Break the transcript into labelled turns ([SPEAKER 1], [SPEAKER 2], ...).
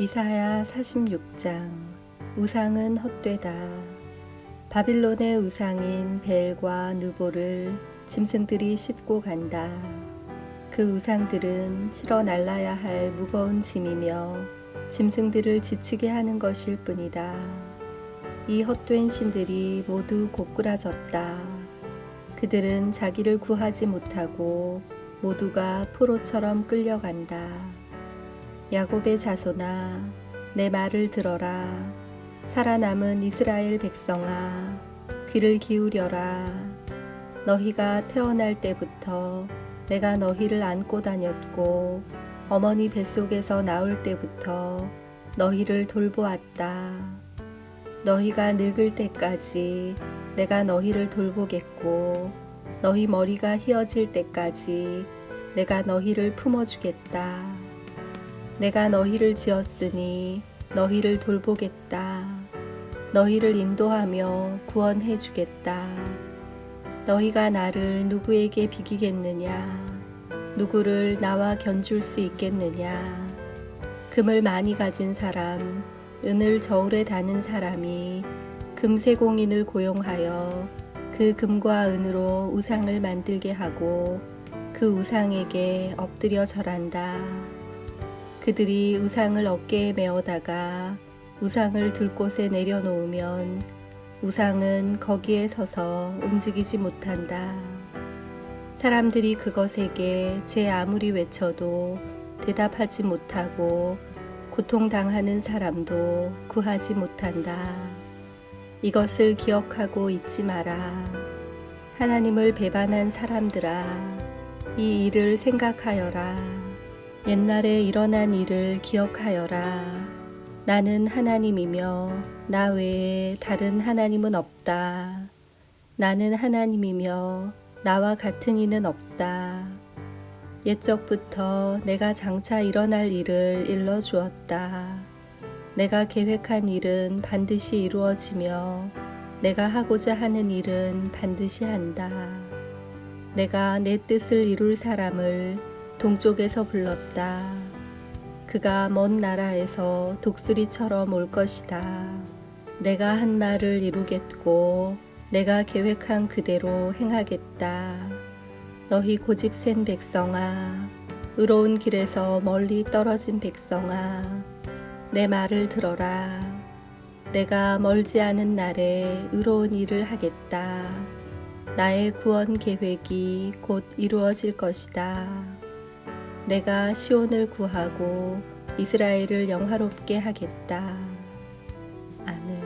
[SPEAKER 1] 이사야 46장 우상은 헛되다. 바빌론의 우상인 벨과 느보를 짐승들이 싣고 간다. 그 우상들은 실어 날라야 할 무거운 짐이며 짐승들을 지치게 하는 것일 뿐이다. 이 헛된 신들이 모두 고꾸라졌다. 그들은 자기를 구하지 못하고 모두가 포로처럼 끌려간다. 야곱의 자손아, 내 말을 들어라. 살아남은 이스라엘 백성아, 귀를 기울여라. 너희가 태어날 때부터 내가 너희를 안고 다녔고, 어머니 뱃속에서 나올 때부터 너희를 돌보았다. 너희가 늙을 때까지 내가 너희를 돌보겠고, 너희 머리가 휘어질 때까지 내가 너희를 품어주겠다. 내가 너희를 지었으니 너희를 돌보겠다. 너희를 인도하며 구원해 주겠다. 너희가 나를 누구에게 비기겠느냐? 누구를 나와 견줄 수 있겠느냐? 금을 많이 가진 사람, 은을 저울에 다는 사람이 금세공인을 고용하여 그 금과 은으로 우상을 만들게 하고 그 우상에게 엎드려 절한다. 그들이 우상을 어깨에 메어다가 우상을 둘 곳에 내려놓으면 우상은 거기에 서서 움직이지 못한다. 사람들이 그것에게 제 아무리 외쳐도 대답하지 못하고 고통당하는 사람도 구하지 못한다. 이것을 기억하고 잊지 마라. 하나님을 배반한 사람들아, 이 일을 생각하여라. 옛날에 일어난 일을 기억하여라. 나는 하나님이며 나 외에 다른 하나님은 없다. 나는 하나님이며 나와 같은 이는 없다. 옛적부터 내가 장차 일어날 일을 일러 주었다. 내가 계획한 일은 반드시 이루어지며 내가 하고자 하는 일은 반드시 한다. 내가 내 뜻을 이룰 사람을 동쪽에서 불렀다. 그가 먼 나라에서 독수리처럼 올 것이다. 내가 한 말을 이루겠고 내가 계획한 그대로 행하겠다. 너희 고집 센 백성아, 의로운 길에서 멀리 떨어진 백성아, 내 말을 들어라. 내가 멀지 않은 날에 의로운 일을 하겠다. 나의 구원 계획이 곧 이루어질 것이다. 내가 시온을 구하고 이스라엘을 영화롭게 하겠다. 아멘.